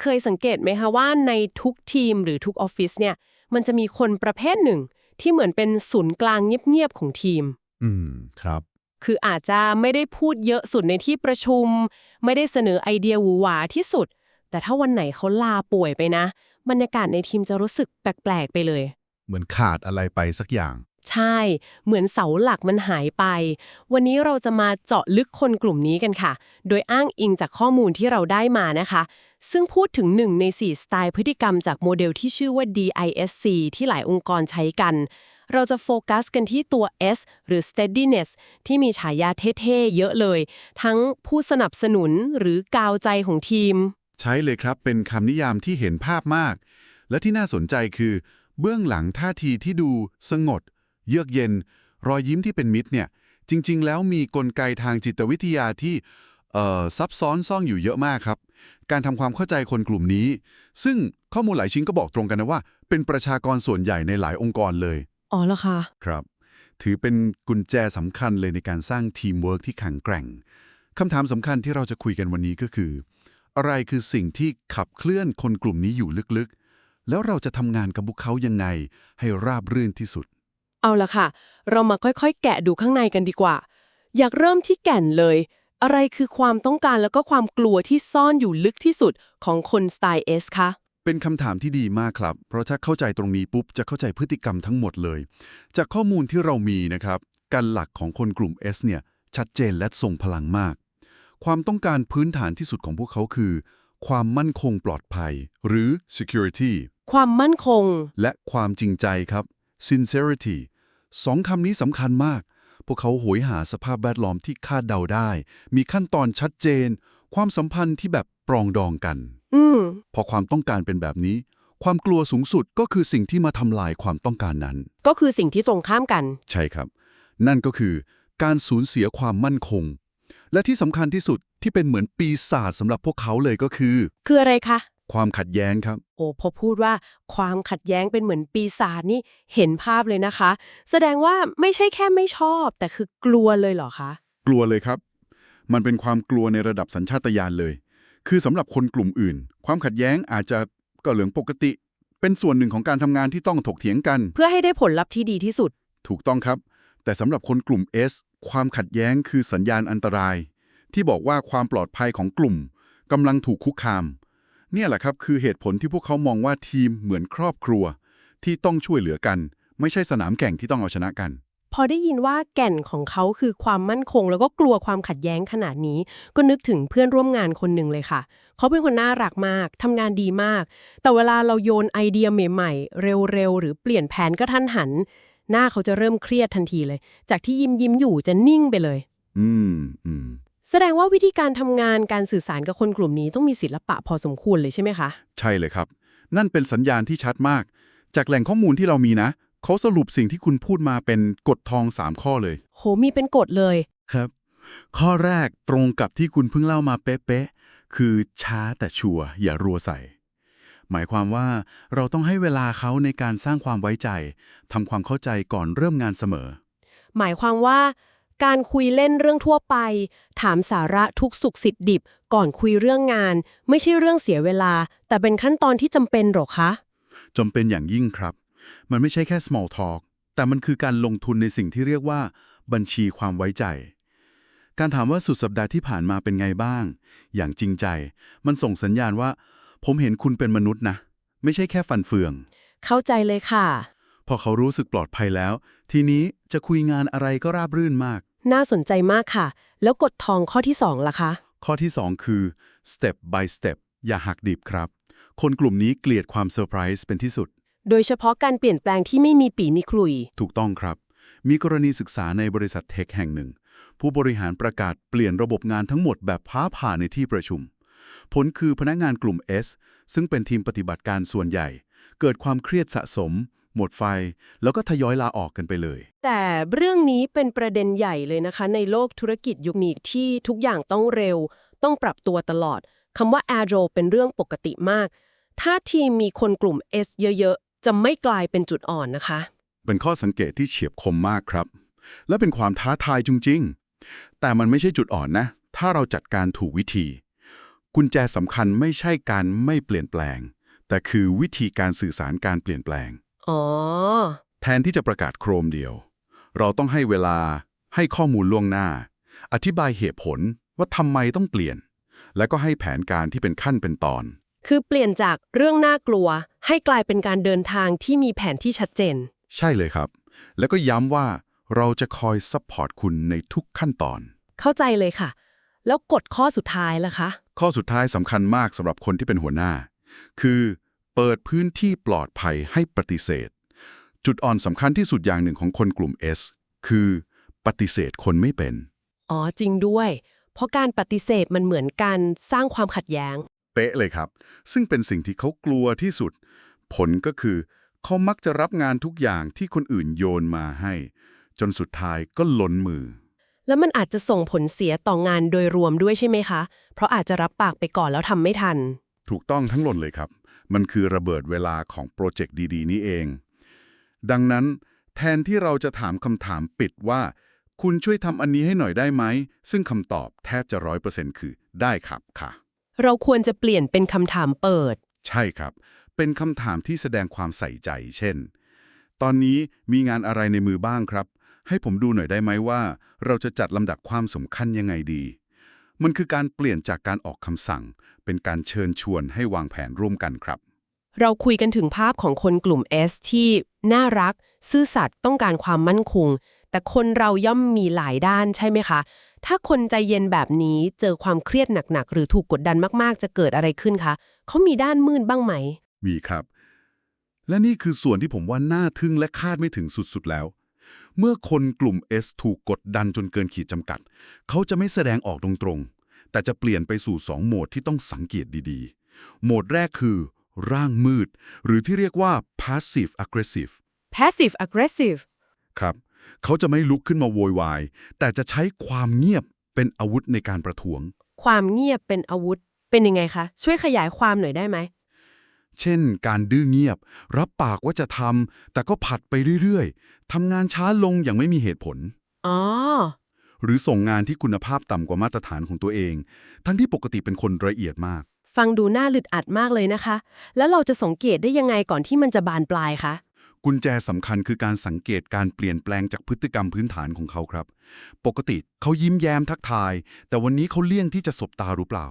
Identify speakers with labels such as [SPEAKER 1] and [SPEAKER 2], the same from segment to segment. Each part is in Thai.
[SPEAKER 1] เคยสังเกตไหมคะว่าในทุกทีมหรือทุกออฟฟิศเนี่ยมันจะมีคนประเภทหนึ่ง ที่เหมือนเป็นศูนย์กลางเงียบๆของทีม
[SPEAKER 2] อืมครับ
[SPEAKER 1] คืออาจจะไม่ได้พูดเยอะสุดในที่ประชุม ไม่ได้เสนอไอเดียหวือหวาที่สุด แต่ถ้าวันไหนเขาลาป่วยไปนะ บรรยากาศในทีมจะรู้สึกแปลกๆไปเลย
[SPEAKER 2] เหมือนขาดอะไรไปสักอย่าง
[SPEAKER 1] ใช่ เหมือนเสาหลักมันหายไป วันนี้เราจะมาเจาะลึกคนกลุ่มนี้กันค่ะ โดยอ้างอิงจากข้อมูลที่เราได้มานะคะ ซึ่งพูดถึงหนึ่งใน 4 สไตล์พฤติกรรมจากโมเดลที่ชื่อว่า DISC ที่หลายองค์กรใช้กัน เราจะโฟกัสกันที่ตัว S หรือ steadiness ที่มีฉายาเท่ๆ เยอะเลย ทั้งผู้สนับสนุนหรือกาวใจของทีม
[SPEAKER 2] ใช้เลยครับเป็นคำนิยามที่เห็นภาพมาก และที่น่าสนใจคือ เบื้องหลังท่าทีที่ดูสงบ เยือกเย็น รอยยิ้มที่เป็นมิตรเนี่ยจริง ๆ แล้วมีกลไกทางจิตวิทยาที่เอ่อซับซ้อนซ่องอยู่เยอะมากครับ การทำความเข้าใจคนกลุ่มนี้ ซึ่งข้อมูลหลายชิ้นก็บอกตรงกันนะว่า เป็นประชากรส่วนใหญ่ในหลายองค์กรเลย
[SPEAKER 1] อ๋อเหรอคะ
[SPEAKER 2] ครับ ถือเป็นกุญแจสำคัญเลยในการสร้างทีมเวิร์กที่แข็งแกร่งคำถามสำคัญที่เราจะคุยกันวันนี้ก็คือ อะไรคือสิ่งที่ขับเคลื่อนคนกลุ่มนี้อยู่ลึกๆ แล้วเราจะทำงานกับพวกเขายังไงให้ราบรื่นที่สุด
[SPEAKER 1] เอาละค่ะ เรามาค่อยๆ แกะดูข้างในกันดีกว่า อยากเริ่มที่แก่นเลย อะไรคือความต้องการแล้วก็ความกลัวที่ซ่อนอยู่ลึกที่สุดของคนสไตล์ S คะ
[SPEAKER 2] เป็นคำถามที่ดีมากครับ เพราะถ้าเข้าใจตรงนี้ปุ๊บ จะเข้าใจพฤติกรรมทั้งหมดเลย จากข้อมูลที่เรามีนะครับ การหลักของคนกลุ่ม S เนี่ย ชัดเจนและทรงพลังมาก ความต้องการพื้นฐานที่สุดของพวกเขาคือ ความมั่นคงปลอดภัย หรือ security
[SPEAKER 1] ความมั่นคง
[SPEAKER 2] และความจริงใจครับ sincerity สองคำนี้สำคัญมาก พวกเขาโหยหาสภาพแวดล้อมที่คาดเดาได้ มีขั้นตอนชัดเจน ความสัมพันธ์ที่แบบปรองดองกัน
[SPEAKER 1] อืม
[SPEAKER 2] พอความต้องการเป็นแบบนี้ ความกลัวสูงสุดก็คือสิ่งที่มาทำลายความต้องการนั้น
[SPEAKER 1] ก็คือสิ่งที่ตรงข้ามกัน
[SPEAKER 2] ใช่ครับ นั่นก็คือ การสูญเสียความมั่นคง และที่สำคัญที่สุดที่เป็นเหมือนปีศาจสำหรับพวกเขาเลยก็คือ
[SPEAKER 1] คืออะไรคะ
[SPEAKER 2] ความขัดแย้งครับ
[SPEAKER 1] โอ้พอพูดว่าความขัดแย้งเป็นเหมือนปีศาจนี่เห็นภาพเลยนะคะ แสดงว่าไม่ใช่แค่ไม่ชอบ แต่คือกลัวเลยเหรอคะ
[SPEAKER 2] กลัวเลยครับ มันเป็นความกลัวในระดับสัญชาตญาณเลย คือสำหรับคนกลุ่มอื่น ความขัดแย้งอาจจะก็เหลืองปกติ เป็นส่วนหนึ่งของการทำงานที่ต้องถกเถียงกัน
[SPEAKER 1] เพื่อให้ได้ผลลัพธ์ที่ดีที่สุด
[SPEAKER 2] ถูกต้องครับ แต่สำหรับคนกลุ่ม S ความขัดแย้งคือสัญญาณอันตราย ที่บอกว่าความปลอดภัยของกลุ่มกำลังถูกคุกคาม เนี่ยแหละครับคือเหตุผลที่พวกเขามองว่าทีมเหมือนครอบครัว ที่ต้องช่วยเหลือกัน ไม่ใช่สนามแข่งที่ต้องเอาชนะกัน
[SPEAKER 1] พอได้ยินว่าแก่นของเขาคือความมั่นคง แล้วก็กลัวความขัดแย้งขนาดนี้ ก็นึกถึงเพื่อนร่วมงานคนหนึ่งเลยค่ะ เขาเป็นคนน่ารักมากทำงานดีมาก แต่เวลาเราโยนไอเดียใหม่ๆ เร็วๆ หรือเปลี่ยนแผนก็ทันหัน หน้าเขาจะเริ่มเครียดทันทีเลย จากที่ยิ้มยิ้มๆอยู่จะนิ่งไปเลย
[SPEAKER 2] อืมอืม
[SPEAKER 1] แสดงว่าวิธีการทำงานการสื่อสารกับคนกลุ่มนี้ต้องมีศิลปะพอสมควรเลยใช่ไหมคะ
[SPEAKER 2] ใช่เลยครับ นั่นเป็นสัญญาณที่ชัดมาก จากแหล่งข้อมูลที่เรามีนะ เขาสรุปสิ่งที่คุณพูดมาเป็นกฎทอง 3 ข้อเลย
[SPEAKER 1] โหมีเป็นกฎเลย
[SPEAKER 2] ครับ ข้อแรกตรงกับที่คุณเพิ่งเล่ามาเป๊ะๆคือช้าแต่ชัวร์อย่ารัวใส่ หมายความว่าเราต้องให้เวลาเขาในการสร้างความไว้ใจทำความเข้าใจก่อนเริ่มงานเสมอ
[SPEAKER 1] หมายความว่า การคุยเล่นเรื่องทั่วไป ถามสาระทุกสุขสิทธิ์ดิบ ก่อนคุยเรื่องงาน ไม่ใช่เรื่องเสียเวลา แต่เป็นขั้นตอนที่จำเป็นหรอคะ
[SPEAKER 2] จำเป็นอย่างยิ่งครับ มันไม่ใช่แค่ small talk แต่มันคือการลงทุนในสิ่งที่เรียกว่า บัญชีความไว้ใจ การถามว่าสุดสัปดาห์ที่ผ่านมาเป็นไงบ้าง อย่างจริงใจ มันส่งสัญญาณว่า ผมเห็นคุณเป็นมนุษย์นะ ไม่ใช่แค่ฟันเฟือง
[SPEAKER 1] เข้าใจเลยค่ะ
[SPEAKER 2] พอเขารู้สึกปลอดภัยแล้ว ทีนี้จะคุยงานอะไรก็ราบรื่นมาก
[SPEAKER 1] น่าสนใจมากค่ะ แล้วกฎทองข้อที่สองล่ะคะ
[SPEAKER 2] ข้อที่ 2 คือ step by step อย่าหักดิบครับ คนกลุ่มนี้เกลียดความเซอร์ไพรส์เป็นที่สุด
[SPEAKER 1] โดยเฉพาะการเปลี่ยนแปลงที่ไม่มีปีมีคลุย
[SPEAKER 2] ถูกต้องครับ มีกรณีศึกษาในบริษัทเทคแห่งหนึ่ง ผู้บริหารประกาศเปลี่ยนระบบงานทั้งหมดแบบพ้าผ่าในที่ประชุม ผลคือพนักงานกลุ่ม S ซึ่งเป็นทีมปฏิบัติการส่วนใหญ่ เกิดความเครียดสะสม หมดไฟ แล้วก็ทยอยลาออกกันไปเลย
[SPEAKER 1] แต่เรื่องนี้เป็นประเด็นใหญ่เลยนะคะ ในโลกธุรกิจยุคนี้ที่ทุกอย่างต้องเร็ว ต้องปรับตัวตลอดคำว่า agile เป็นเรื่องปกติมาก ถ้าทีมมีคนกลุ่ม S เยอะๆ จะไม่กลายเป็นจุดอ่อนนะคะ
[SPEAKER 2] เป็นข้อสังเกตที่เฉียบคมมากครับ และเป็นความท้าทายจริงๆ แต่มันไม่ใช่จุดอ่อนนะ ถ้าเราจัดการถูกวิธี กุญแจสำคัญไม่ใช่การไม่เปลี่ยนแปลง แต่คือวิธีการสื่อสารการเปลี่ยนแปลง
[SPEAKER 1] อ๋อ
[SPEAKER 2] แทนที่จะประกาศโครมเดียว เราต้องให้เวลาให้ข้อมูลล่วงหน้า อธิบายเหตุผลว่าทำไมต้องเปลี่ยน และก็ให้แผนการที่เป็นขั้นเป็นตอน
[SPEAKER 1] คือเปลี่ยนจากเรื่องน่ากลัว ให้กลายเป็นการเดินทางที่มีแผนที่ชัดเจน
[SPEAKER 2] ใช่เลยครับ แล้วก็ย้ำว่าเราจะคอยซัพพอร์ตคุณในทุกขั้นตอน
[SPEAKER 1] เข้าใจเลยค่ะ แล้วกฎข้อสุดท้ายล่ะคะ
[SPEAKER 2] ข้อสุดท้ายสำคัญมากสำหรับคนที่เป็นหัวหน้า คือ เปิดพื้นที่ปลอดภัยให้ปฏิเสธ จุดอ่อนสำคัญที่สุดอย่างหนึ่งของคนกลุ่ม S คือปฏิเสธคนไม่เป็น
[SPEAKER 1] อ๋อจริงด้วย เพราะการปฏิเสธมันเหมือนการสร้างความขัดแย้ง
[SPEAKER 2] เป๊ะเลยครับ ซึ่งเป็นสิ่งที่เขากลัวที่สุด ผลก็คือ เขามักจะรับงานทุกอย่างที่คนอื่นโยนมาให้ จนสุดท้ายก็ล้นมือ
[SPEAKER 1] แล้วมันอาจจะส่งผลเสียต่องานโดยรวมด้วยใช่ไหมคะ เพราะอาจจะรับปากไปก่อนแล้วทำไม่ทัน
[SPEAKER 2] ถูกต้องทั้งหล่นเลยครับ มันคือระเบิดเวลาของโปรเจกต์ดี ๆ นี้เอง ดังนั้นแทนที่เราจะถามคำถามปิดว่า คุณช่วยทำอันนี้ให้หน่อยได้ไหม ซึ่งคำตอบแทบจะร้อยเปอร์เซ็นต์คือได้ครับค่ะ
[SPEAKER 1] เราควรจะเปลี่ยนเป็นคำถามเปิด
[SPEAKER 2] ใช่ครับ เป็นคำถามที่แสดงความใส่ใจ เช่น ตอนนี้มีงานอะไรในมือบ้างครับ ให้ผมดูหน่อยได้ไหมว่า เราจะจัดลำดับความสำคัญยังไงดี มันคือการเปลี่ยนจากการออกคำสั่ง เป็นการเชิญชวนให้วางแผนร่วมกันครับ
[SPEAKER 1] เราคุยกันถึงภาพของคนกลุ่ม S ที่น่ารัก ซื่อสัตย์ต้องการความมั่นคง แต่คนเราย่อมมีหลายด้านใช่ไหมคะ ถ้าคนใจเย็นแบบนี้เจอความเครียดหนักๆ หรือถูกกดดันมากๆ จะเกิดอะไรขึ้นคะเขามีด้านมืดบ้างไหม
[SPEAKER 2] มีครับ และนี่คือส่วนที่ผมว่าน่าทึ่งและคาดไม่ถึงสุดๆแล้ว เมื่อคนกลุ่ม S ถูกกดดันจนเกินขีดจำกัด เขาจะไม่แสดงออกตรงๆ แต่จะเปลี่ยนไปสู่สองโหมดที่ต้องสังเกตดีๆ โหมดแรกคือ ร่างมืด หรือที่เรียกว่า passive aggressive
[SPEAKER 1] passive aggressive
[SPEAKER 2] ครับ เขาจะไม่ลุกขึ้นมาโวยวาย แต่จะใช้ความเงียบเป็นอาวุธในการประท้วง
[SPEAKER 1] ความเงียบเป็นอาวุธ เป็นยังไงคะ ช่วยขยายความหน่อยได้ไหม
[SPEAKER 2] เช่น การดื้อเงียบ รับปากว่าจะทำแต่ก็ผัดไปเรื่อยๆทำงานช้าลงอย่างไม่มีเหตุผล
[SPEAKER 1] อ๋อ
[SPEAKER 2] หรือส่งงานที่คุณภาพต่ำกว่ามาตรฐานของตัวเอง ทั้งที่ปกติเป็นคนละเอียดมาก
[SPEAKER 1] ฟังดูน่าลึดอัดมากเลยนะคะ แล้วเราจะสังเกตได้ยังไงก่อนที่มันจะบานปลายคะ
[SPEAKER 2] กุญแจสำคัญคือการสังเกตการเปลี่ยนแปลงจากพฤติกรรมพื้นฐานของเขาครับ ปกติเขายิ้มแย้มทักทาย แต่วันนี้เขาเลี่ยงที่จะสบตาหรือเปล่า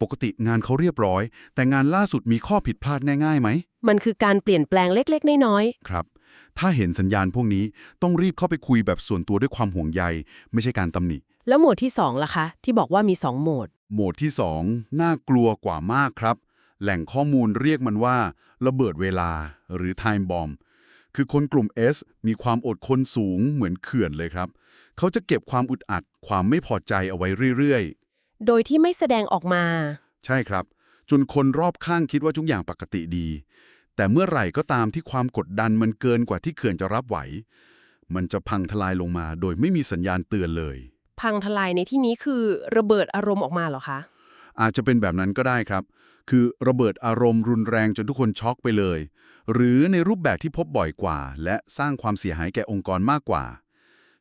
[SPEAKER 2] ปกติงานเขาเรียบร้อย แต่งานล่าสุดมีข้อผิดพลาดง่ายๆไหม
[SPEAKER 1] มันคือการเปลี่ยนแปลงเล็กๆ น้อย
[SPEAKER 2] ครับ ถ้าเห็นสัญญาณพวกนี้ต้องรีบเข้าไปคุยแบบส่วนตัวด้วยความห่วงใย ไม่ใช่การตำหนิ
[SPEAKER 1] ๆแล้วโหมดที่2ล่ะคะ ที่บอกว่ามี 2 โหมด
[SPEAKER 2] โหมดที่ 2 น่ากลัวกว่ามากครับ แหล่งข้อมูลเรียกมันว่า ระเบิดเวลาหรือ time bomb คือคนกลุ่ม S มีความอดทนสูงเหมือนเขื่อนเลยครับ เขาจะเก็บความอึดอัด ความไม่พอใจเอาไว้เรื่อย
[SPEAKER 1] โดยที่ไม่แสดงออกมา
[SPEAKER 2] ๆใช่ครับ จนคนรอบข้างคิดว่าทุกอย่างปกติดี แต่เมื่อไหร่ก็ตามที่ความกดดันมันเกินกว่าที่เขื่อนจะรับไหว มันจะพังทลายลงมา โดยไม่มีสัญญาณเตือนเลย
[SPEAKER 1] พังทลายในที่นี้คือระเบิดอารมณ์ออกมาเหรอคะ
[SPEAKER 2] อาจจะเป็นแบบนั้นก็ได้ครับ คือระเบิดอารมณ์รุนแรงจนทุกคนช็อกไปเลย หรือในรูปแบบที่พบบ่อยกว่า และสร้างความเสียหายแก่องค์กรมากกว่า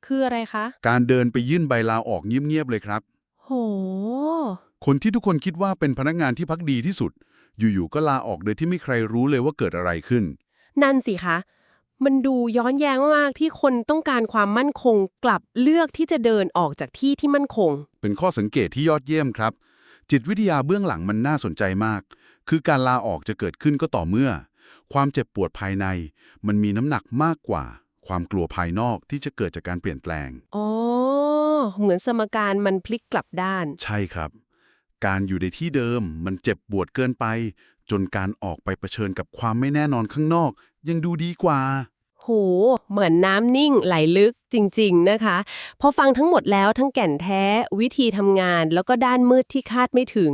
[SPEAKER 1] คืออะไรคะ
[SPEAKER 2] การเดินไปยื่นใบลาออกเงียบๆเลยครับ
[SPEAKER 1] โห
[SPEAKER 2] คนที่ทุกคนคิดว่าเป็นพนักงานที่พักดีที่สุด อยู่ๆก็ลาออกโดยที่ไม่ใครรู้เลยว่าเกิดอะไรขึ้น
[SPEAKER 1] นั่นสิคะ มันดูย้อนแย้งมากๆที่คนต้องการความมั่นคงกลับเลือกที่จะเดินออกจากที่ที่มั่นคง
[SPEAKER 2] เป็นข้อสังเกตที่ยอดเยี่ยมครับ จิตวิทยาเบื้องหลังมันน่าสนใจมาก คือการลาออกจะเกิดขึ้นก็ต่อเมื่อ ความเจ็บปวดภายใน มันมีน้ำหนักมากกว่า ความกลัวภายนอกที่จะเกิดจากการเปลี่ยนแปลง
[SPEAKER 1] อ๋อ เหมือนสมการมันพลิกกลับด้าน
[SPEAKER 2] ใช่ครับ การอยู่ในที่เดิมมันเจ็บปวดเกินไป จนการออกไปเผชิญกับความไม่แน่นอนข้างนอก ยังดูดีกว่า
[SPEAKER 1] โห เหมือนน้ำนิ่งไหลลึกจริง ๆ นะคะ พอฟังทั้งหมดแล้วทั้งแก่นแท้ วิธีทำงาน แล้วก็ด้านมืดที่คาดไม่ถึง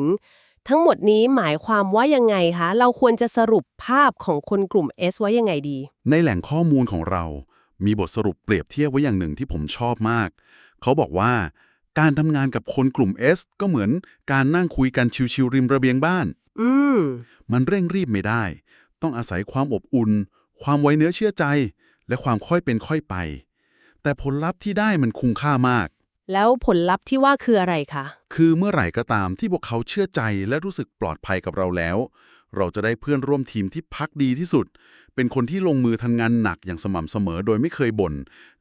[SPEAKER 1] ทั้งหมดนี้หมายความว่ายังไงคะ เราควรจะสรุปภาพของคนกลุ่ม S ไว้ยังไงดี
[SPEAKER 2] ในแหล่งข้อมูลของเรา มีบทสรุปเปรียบเทียบไว้อย่างหนึ่งที่ผมชอบมาก เขาบอกว่า การทำงานกับคนกลุ่ม S ก็เหมือนการนั่งคุยกันชิวๆริมระเบียงบ้าน
[SPEAKER 1] อืม
[SPEAKER 2] มันเร่งรีบไม่ได้ ต้องอาศัยความอบอุ่น ความไว้เนื้อเชื่อใจ และความค่อยเป็นค่อยไป แต่ผลลัพธ์ที่ได้มันคุ้มค่ามาก
[SPEAKER 1] แล้วผลลัพธ์ที่ว่าคืออะไรคะ
[SPEAKER 2] คือเมื่อไหร่ก็ตามที่พวกเขาเชื่อใจและรู้สึกปลอดภัยกับเราแล้ว เราจะได้เพื่อนร่วมทีมที่พักดีที่สุด เป็นคนที่ลงมือทำงานหนักอย่างสม่ำเสมอโดยไม่เคยบ่น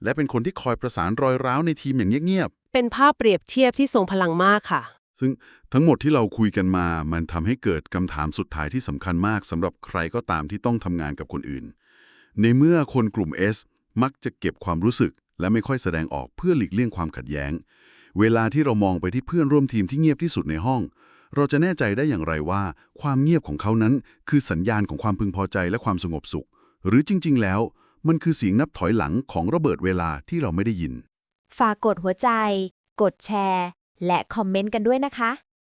[SPEAKER 2] และเป็นคนที่คอยประสานรอยร้าวในทีมอย่างเงียบ
[SPEAKER 1] เป็นภาพเปรียบเทียบที่ทรงพลังมากค่ะ
[SPEAKER 2] ซึ่งทั้งหมดที่เราคุยกันมา มันทำให้เกิดคำถามสุดท้ายที่สำคัญมากสำหรับใครก็ตามที่ต้องทำงานกับคนอื่น ในเมื่อคนกลุ่ม S มักจะเก็บความรู้สึก และไม่ค่อยแสดงออกเพื่อหลีกเลี่ยงความขัดแย้ง เวลาที่เรามองไปที่เพื่อนร่วมทีมที่เงียบที่สุดในห้อง เราจะแน่ใจได้อย่างไรว่า ความเงียบของเขานั้น คือสัญญาณของความพึงพอใจและความสงบสุข หรือจริง ๆ แล้ว มันคือเสียงนับถอยหลังของระเบิดเวลาที่เราไม่ได้ยิน
[SPEAKER 3] ฝากกดหัวใจ กดแชร์ และคอมเมนต์กันด้วยนะคะ